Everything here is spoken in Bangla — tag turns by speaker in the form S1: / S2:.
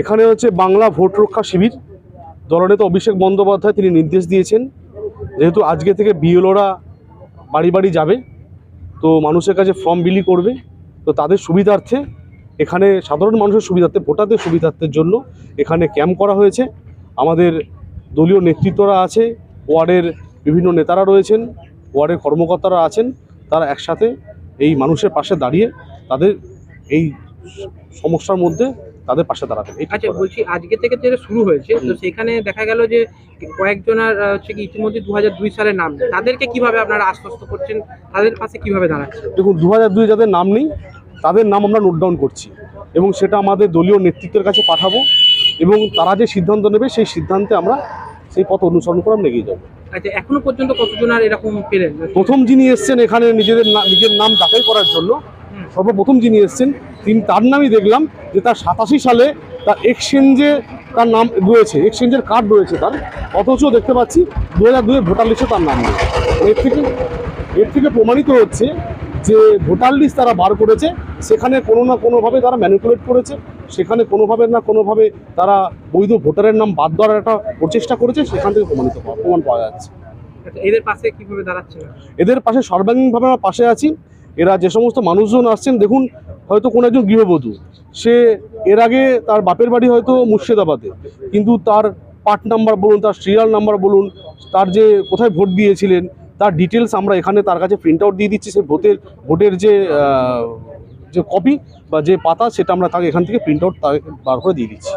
S1: এখানে হচ্ছে বাংলা ভোট রক্ষা শিবির। দলনেতা অভিষেক বন্দ্যোপাধ্যায় তিনি নির্দেশ দিয়েছেন, যেহেতু আজকে থেকে বিএলওরা বাড়ি বাড়ি যাবে, তো মানুষের কাছে ফর্ম বিলি করবে, তো তাদের সুবিধার্থে, এখানে সাধারণ মানুষের সুবিধার্থে, ভোটারদের সুবিধার্থের জন্য এখানে ক্যাম্প করা হয়েছে। আমাদের দলীয় নেতৃত্বরা আছে, ওয়ার্ডের বিভিন্ন নেতারা রয়েছেন, ওয়ার্ডের কর্মকর্তারা আছেন, তারা একসাথে এই মানুষের পাশে দাঁড়িয়ে তাদের এই সমস্যার মধ্যে তাদের পাশে দাঁড়াবেন এই
S2: আচ্ছা বলছি আজকে থেকে যেটা শুরু হয়েছে তো সেখানে দেখা গেল যে কয়েকজনের হচ্ছে কি ইতিমধ্যে দু হাজার দুই সালের নাম তাদেরকে কীভাবে আপনারা আশ্বস্ত করছেন? তাদের পাশে কীভাবে দাঁড়াচ্ছেন?
S1: দেখুন দু হাজার দুই যাদের নাম নেই তাদের নাম আমরা নোট ডাউন করছি এবং সেটা আমাদের দলীয় নেতৃত্বের কাছে পাঠাবো এবং তারা যে সিদ্ধান্ত নেবে সেই সিদ্ধান্তে আমরা সেই পথ অনুসরণ করে আমরা এগিয়ে যাব।
S2: আচ্ছা এখনও পর্যন্ত কতজন আর এরকম পেলেন?
S1: প্রথম যিনি এসছেন এখানে নিজেদের নিজের নাম যাচাই করার জন্য। সর্বপ্রথম যিনি এসছেন তিনি তার নামই দেখলাম যে তার সাতাশি সালে তার এক্সচেঞ্জে তার নাম রয়েছে এক্সচেঞ্জের কার্ড রয়েছে তার। অথচ দেখতে পাচ্ছি দু হাজার দুয়ে ভোটার লিস্টে তার নাম নেই। এর থেকে এর থেকে প্রমাণিত হচ্ছে যে ভোটার লিস্ট তারা বার করেছে সেখানে কোনো না কোনোভাবে তারা ম্যানিপুলেট করেছে সেখানে কোনোভাবে না কোনোভাবে তারা বৈধ ভোটারের নাম বাদ দেওয়ার একটা প্রচেষ্টা করেছে সেখান থেকে প্রমাণিত প্রমাণ পাওয়া যাচ্ছে।
S2: এদের পাশে কীভাবে দাঁড়াচ্ছেন?
S1: এদের পাশে সর্বাঙ্গীনভাবে আমরা পাশে আছি। এরা যে সমস্ত মানুষজন আসছেন, দেখুন, হয়তো কোনো একজন গৃহবধূ। সে এর আগে তার বাপের বাড়ি হয়তো মুর্শিদাবাদে, কিন্তু তার পার্ট নাম্বার বলুন, তার সিরিয়াল নাম্বার বলুন, তার যে কোথায় ভোট দিয়েছিলেন, তার ডিটেলস আমরা এখানে তার কাছে প্রিন্ট আউট দিয়ে দিচ্ছি, সে ভোটের ভোটের যে যে কপি বা যে পাতা, সেটা আমরা তাকে এখান থেকে প্রিন্ট আউট বার করে দিয়ে দিচ্ছি।